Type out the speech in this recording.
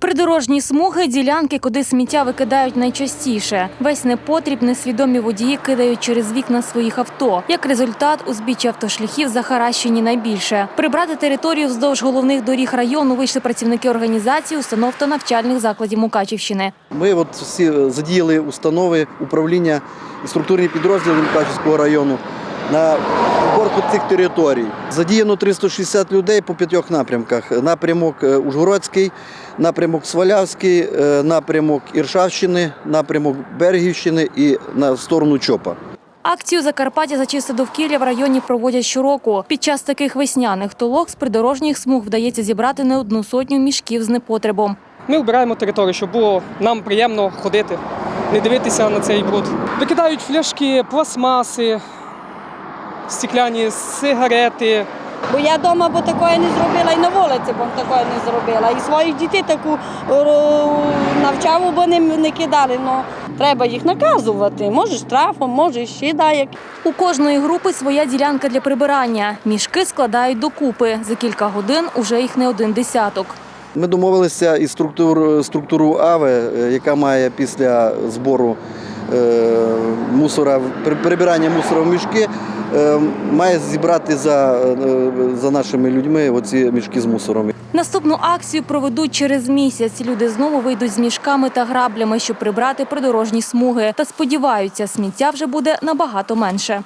Придорожні смуги ділянки, куди сміття викидають найчастіше. Весь непотріб несвідомі водії кидають через вікна своїх авто. Як результат, узбіччя автошляхів захаращені найбільше. Прибрати територію вздовж головних доріг району вийшли працівники організації, установ та навчальних закладів Мукачівщини. Ми от всі задіяли установи управління і структурні підрозділи Мукачівського району на уборку цих територій. Задіяно 360 людей по п'ятьох напрямках. Напрямок е, Ужгородський, напрямок Свалявський, е, напрямок Іршавщини, напрямок Бергівщини і на сторону Чопа. Акцію Закарпаття за чисте довкілля в районі проводять щороку. Під час таких весняних толок з придорожніх смуг вдається зібрати не одну сотню мішків з непотребом. Ми вбираємо територію, щоб було нам приємно ходити, не дивитися на цей бруд. Викидають фляшки, пластмаси, стекляні сигарети. Бо я вдома б такої не зробила і на вулиці б такої не зробила. І своїх дітей таку е, навчаву б не, не кидали. Ну, треба їх наказувати. Може штрафом, може ще да, як. У кожної групи своя ділянка для прибирання. Мішки складають докупи. За кілька годин уже їх не один десяток. Ми домовилися із структур, структуру АВЕ, е, яка має після збору е, мусора, прибирання мусора в мішки, е, має зібрати за, е, за нашими людьми оці мішки з мусором. Наступну акцію проведуть через місяць. Люди знову вийдуть з мішками та граблями, щоб прибрати придорожні смуги. Та сподіваються, сміття вже буде набагато менше.